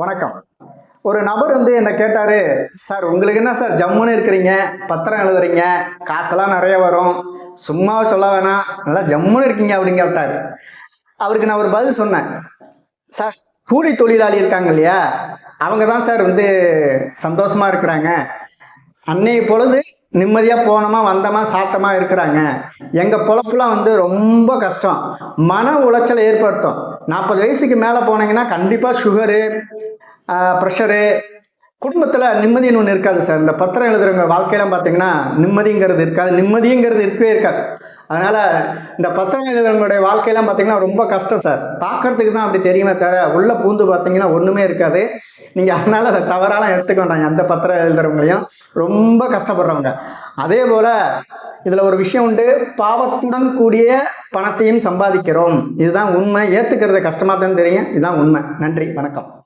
வணக்கம். ஒரு நபர் வந்து என்னை கேட்டார் சார் உங்களுக்கு என்ன சார் ஜம்முன்னு இருக்கிறீங்க பத்திரம் எழுதுறீங்க காசெல்லாம் நிறைய வரும் சும்மாவே சொல்ல வேணாம் நல்லா ஜம்முன்னு இருக்கீங்க அப்படிங்க விட்டார் அவருக்கு நான் ஒரு பதில் சொன்னேன். சார் கூலி தொழிலாளி இருக்காங்க இல்லையா அவங்க தான் சார் வந்து சந்தோஷமாக இருக்கிறாங்க. அன்னைய பொழுது நிம்மதியாக போனோமா வந்தோமா சாப்பிட்டோமா இருக்கிறாங்க. எங்கள் பொழப்புலாம் வந்து ரொம்ப கஷ்டம். மன உளைச்சலை ஏற்படுத்தும். நாற்பது வயசுக்கு மேலே போனீங்கன்னா கண்டிப்பாக சுகரு ப்ரெஷரு குடும்பத்தில் நிம்மதின்னு ஒன்று இருக்காது சார். இந்த பத்திரம் எழுதுறவங்க வாழ்க்கையெல்லாம் பார்த்தீங்கன்னா நிம்மதிங்கிறது இருக்காது. நிம்மதிங்கிறது இருக்கவே இருக்காது. அதனால் இந்த பத்திரம் எழுதுறவங்களுடைய வாழ்க்கையெல்லாம் பார்த்தீங்கன்னா ரொம்ப கஷ்டம் சார். பார்க்கறதுக்கு தான் அப்படி தெரியுமே தவிர உள்ளே பூந்து பார்த்தீங்கன்னா ஒன்றுமே இருக்காது. நீங்கள் அதனால் அதை தவறாலாம் எடுத்துக்க வேண்டாங்க அந்த பத்திரம் எழுதுறவங்களையும் ரொம்ப கஷ்டப்படுறவங்க. அதே போல் இதில் ஒரு விஷயம் உண்டு. பாவத்துடன் கூடிய பணத்தையும் சம்பாதிக்கிறோம். இதுதான் உண்மை. ஏற்றுக்கிறது கஷ்டமாக தான் தெரியும். இதுதான் உண்மை. நன்றி. வணக்கம்.